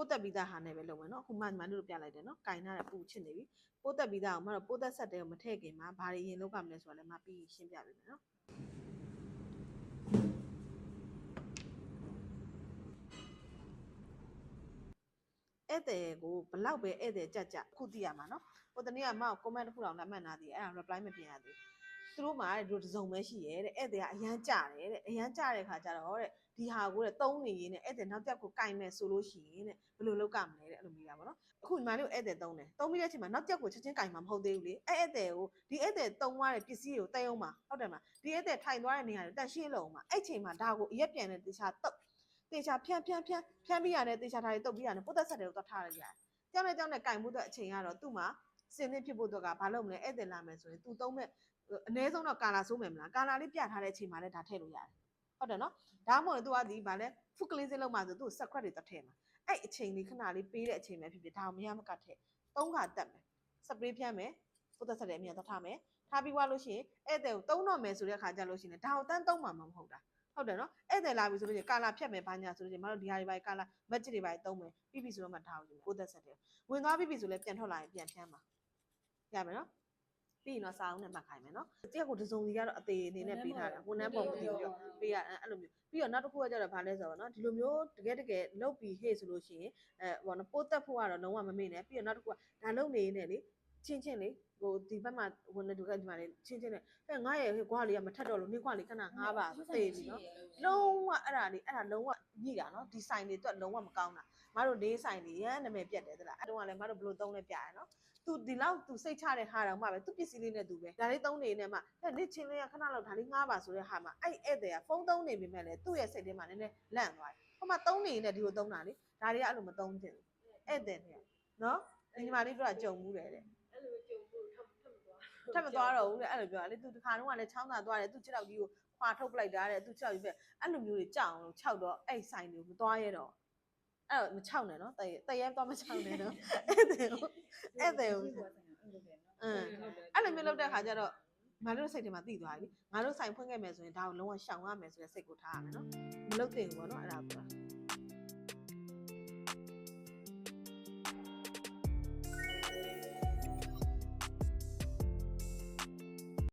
ပိုးတက်ပြီးသားဟာနဲ့ပဲလုပ်မယ်နော်အခုမှညီမတို့ပြလိုက်တယ်နော်ကင်ထားတဲ့ပူချစ်နေပြီပိုးတက်ပြီးသားအောင်မတော့ပိုးတက်ဆက်တဲ့ကိုမထည့်ခင်မှာဘာတွေရင်လောက်ကမလဲဆိုတာလည်းမပြီးရှင်းပြပေးမယ်နော်ဧည့်သည်ကိုဘလောက်ပဲဧည့်သည်ကြက်ကြက်အခုသိရမှာနော်ဟိုတနေ့ကမောက် comment တစ်ခုတောင်လက်မှတ်နာသေးတယ်အဲ့ဒါ reply မပြင်ရသေးဘူး သူတို့မှာတဲ့ဒီလိုတစ်စုံပဲရှိရဲတဲ့ဧည့်သည်ကအရန်ကြတယ်တဲ့အရန်ကြတဲ့ခါကျတော့တဲ့ဒီဟာကိုတဲ့သုံးနေရင်းနဲ့ဧည့်သည်နောက်တစ်ယောက်ကိုကင်မဲ့ဆိုလို့ရှိရင်တဲ့ဘယ်လိုလုပ်ကမလဲတဲ့အဲ့လိုမျိုးတာပေါ့နော်အခုညီမလေးကိုဧည့်သည်သုံးတယ်သုံးပြီးတဲ့အချိန်မှာနောက်တစ်ယောက်ကိုချက်ချင်းကင်မှာမဟုတ်သေးဘူးလေအဲ့ဧည့်သည်ကိုဒီဧည့်သည်သုံးသွားတဲ့ပစ္စည်းကိုတိုင်အောင်မှာဟုတ်တယ်မလားဒီဧည့်သည်ထိုင်သွားတဲ့နေရာကိုတန်ရှင်းလုံးမှာအဲ့ချိန်မှာဒါကိုအရက်ပြန်တဲ့တခြားတုတ်တေချာဖြန်းဖြန်းဖြန်းဖြန်းပြီးရတယ်တေချာထားတွေတုတ်ပြီးရတယ်ပုတ်သက်ဆက်တွေကိုသွားထားရတယ်ကြောင်းနဲ့ကြောင်းနဲ့ကင်မှုတော့အချိန်ကတော့သူ့မှာ စင်သင့်ဖြစ်ဖို့တော့ကဘာလုပ်မလဲဧည့်သည်လာမယ်ဆိုရင်သူသုံးမဲ့အနည်းဆုံးတော့ကာလာဆိုးမယ်မလားကာလာလေးပြထားတဲ့အချိန်မှာလည်းဒါထည့်လို့ရတယ်ဟုတ်တယ်နော်ဒါမှမဟုတ်သူကဒီဗာလဲဖုကလေးစင်းလုံးမှာဆိုသူ့ဆက်ခွက်တွေတက်ထည့်မှာအဲ့အချိန်လေးခဏလေးပေးတဲ့အချိန်ပဲဖြစ်ဖြစ်ဒါကိုမရမကထည့်သုံးခါတက်မယ်စပရေးဖြန်းမယ်ပုတ်သက်ဆက်တွေအမြင်တော့ထားမယ်ထားပြီးွားလို့ရှိရင်ဧည့်သည်ကိုသုံးတော့မယ်ဆိုတဲ့ခါကျလို့ရှိရင်ဒါကိုတန်းသုံးမှာမဟုတ်တာဟုတ်တယ်နော်ဧည့်သည်လာပြီဆိုလို့ရှိရင်ကာလာဖြတ်မယ်ဘာညာဆိုလို့ရှိရင်မတို့ဒီဟာတွေပါကာလာမက်ဂျစ်တွေပါသုံးမယ်ပြီးပြီဆိုတော့မှထားအောင်ကိုသက်ဆက်တယ်ဝင်သွားပြီးပြီဆိုလဲပြန်ထွက်လာရင်ပြန်ဖြန်းပါ ရမယ်နော်ပြီးရင်တော့စာအုပ်နဲ့မှတ်ခိုင်းမယ်နော်တရက်ကိုတစ်စုံစီကတော့အသေးအနေနဲ့ပေးထားတာဝန်ထမ်းပုံပြီးပြီးတော့ပေးရအဲ့လိုမျိုးပြီးတော့နောက်တစ်ခုကကျတော့ဗာလဲဆိုတော့နော်ဒီလိုမျိုးတကယ်တကယ်လုတ်ပြီးဟေ့ဆိုလို့ရှိရင်အဲဘောနော်ပိုးတက်ဖို့ကတော့လုံးဝမမေ့နဲ့ပြီးတော့နောက်တစ်ခုကဒါလုတ်နေနေလေချင်းချင်းလေဟိုဒီဘက်မှာဝင်နေတူကဒီမှာလေချင်းချင်းနဲ့ဟဲ့ငါရဲ့ဟဲ့ကွာလေးကမထက်တော့လို့နင်းကွာလေးခဏငားပါဆိုသေးပြီနော်လုံးဝအဲ့ဒါလေးအဲ့ဒါလုံးဝညိတာနော်ဒီဆိုင်တွေတော့လုံးဝမကောင်းတာမတို့လေးဆိုင်တွေရမ်းနာမည်ပြတ်တယ်သလားအဲ့တုန်းကလည်းမတို့ဘယ်လိုသုံးလဲပြရနော် သူဒီလောက်သူစိတ်ချတဲ့ဟာတော့မှပဲသူပစ္စည်းလေးနဲ့သူပဲဒါလေးသုံးနေနေမှဟဲ့နေ့ချင်းလေးကခဏလောက်ဒါလေးငားပါဆိုတဲ့ဟာမှာအဲ့ဧည့်သည်ကဖုန်းသုံးနေပြီမဲ့လေသူ့ရဲ့စိတ်ထဲမှာနည်းနည်းလန့်သွားတယ်ဟိုမှာသုံးနေနေဒီကိုသုံးတာလေဒါတွေကအဲ့လိုမသုံးချင်ဘူးဧည့်သည်တွေကနော်ဒီညီမလေးတို့ကကြုံမှုတယ်တဲ့အဲ့လိုကြုံဖို့ထပ်ထပ်မသွားထပ်မသွားတော့ဘူးလေအဲ့လိုပြောတာလေသူတစ်ခါတော့ကလည်းချောင်းသာသွားတယ်သူခြေထောက်ကြီးကိုခွာထုတ်ပလိုက်တာတဲ့သူခြေထောက်ကြီးပဲအဲ့လိုမျိုးတွေကြောက်အောင်လို့ခြောက်တော့အဲ့ဆိုင်တွေမသွားရတော့ အဲ့တော့မခြောက်နဲ့နော်တည့်တည့်ရဲသွားမခြောက်နဲ့နော်အဲ့တဲ့ကိုအဲ့တဲ့ကိုအင်းအဲ့လိုမျိုးလုပ်တဲ့ခါကျတော့ငါတို့စိတ်ထဲမှာသိသွားပြီငါတို့ဆိုင်ဖွင့်ခဲ့မယ်ဆိုရင်ဒါကိုလုံးဝရှောင်ရမယ်ဆိုတဲ့စိတ်ကိုထားရမယ်နော်မလုပ်သင့်ဘူးပေါ့နော်အဲ့ဒါ